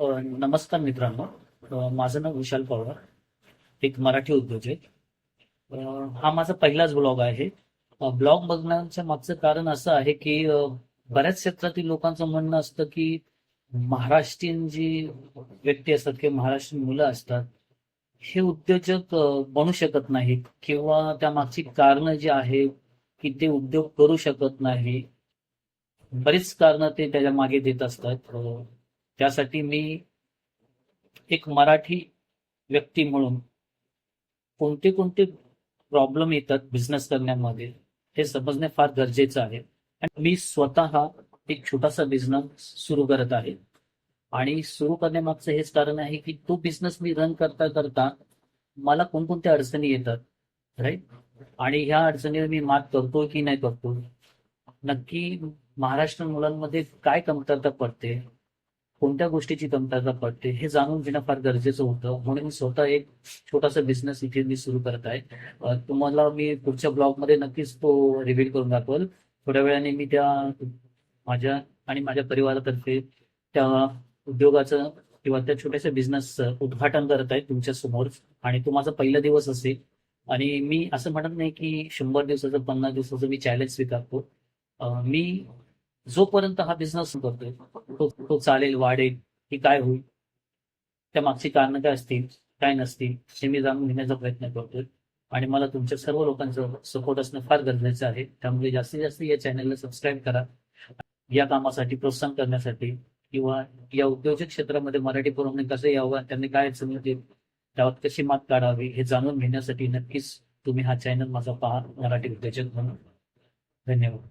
नमस्कार मित्रांनो. माझं नाव विशाल पवार एक मराठी उद्योजक. हा माझा पहिलाच ब्लॉग आहे. ब्लॉग बघण्याच्या मागचं कारण असं आहे की बऱ्याच क्षेत्रातील लोकांचं म्हणणं असतं की महाराष्ट्रीयन जी व्यक्ती असतात किंवा महाराष्ट्रीयन मुलं असतात हे उद्योजक बनू शकत नाहीत किंवा त्या मागची कारणं जी आहे की ते उद्योग करू शकत नाही. बरीच कारणं ते त्याच्यामागे देत असतात. त्यासाठी मी एक मराठी व्यक्ती म्हणून कोणते कोणते प्रॉब्लेम येतात बिझनेस करण्यामध्ये हे समजणे फार गरजेचं आहे. आणि मी स्वतः एक छोटासा बिझनेस सुरू करत आहे. आणि सुरू करण्यामागचं हेच कारण आहे की तो बिझनेस मी रन करता करता मला कोणकोणत्या अडचणी येतात राईट आणि ह्या अडचणीवर मी मात करतो की नाही करतो नक्की महाराष्ट्र मुलांमध्ये काय कमतरता पडते? कोणत्या गोष्टीची कमतरता पडते हे जाणून घेणं फार गरजेचं होतं. म्हणून मी स्वतः एक छोटासा बिझनेस इथे मी सुरू करत आहे. तुम्हाला मी पुढच्या ब्लॉगमध्ये नक्कीच तो रिव्हील करून दाखवल. थोड्या वेळाने मी त्या माझ्या आणि माझ्या परिवारातर्फे त्या उद्योगाचं किंवा त्या छोट्याशा बिझनेसचं उद्घाटन करत आहे तुमच्यासमोर. आणि तो माझा पहिला दिवस असेल. आणि मी असं म्हणत नाही की शंभर दिवसाचं पन्नास दिवसाचं मी चॅलेंज स्वीकारतो. मी जोपर्यंत हा बिझनेस करतोय तो तो चालेल वाढेल की काय होईल? त्या मागची कारणं काय असतील काय नसतील हे मी जाणून घेण्याचा प्रयत्न करतोय. आणि मला तुमच्या सर्व लोकांचं सपोर्ट असणं फार गरजेचं आहे. त्यामुळे जास्तीत जास्त या चॅनलला सबस्क्राईब करा. या कामासाठी प्रोत्साहन करण्यासाठी किंवा या उद्योजक क्षेत्रामध्ये मराठी पोरांनी कसं यावं त्यांनी काय अडचणी त्यावर कशी मात काढावी हे जाणून घेण्यासाठी नक्कीच तुम्ही हा चॅनल माझा पहा मराठी उद्योजक म्हणून. धन्यवाद.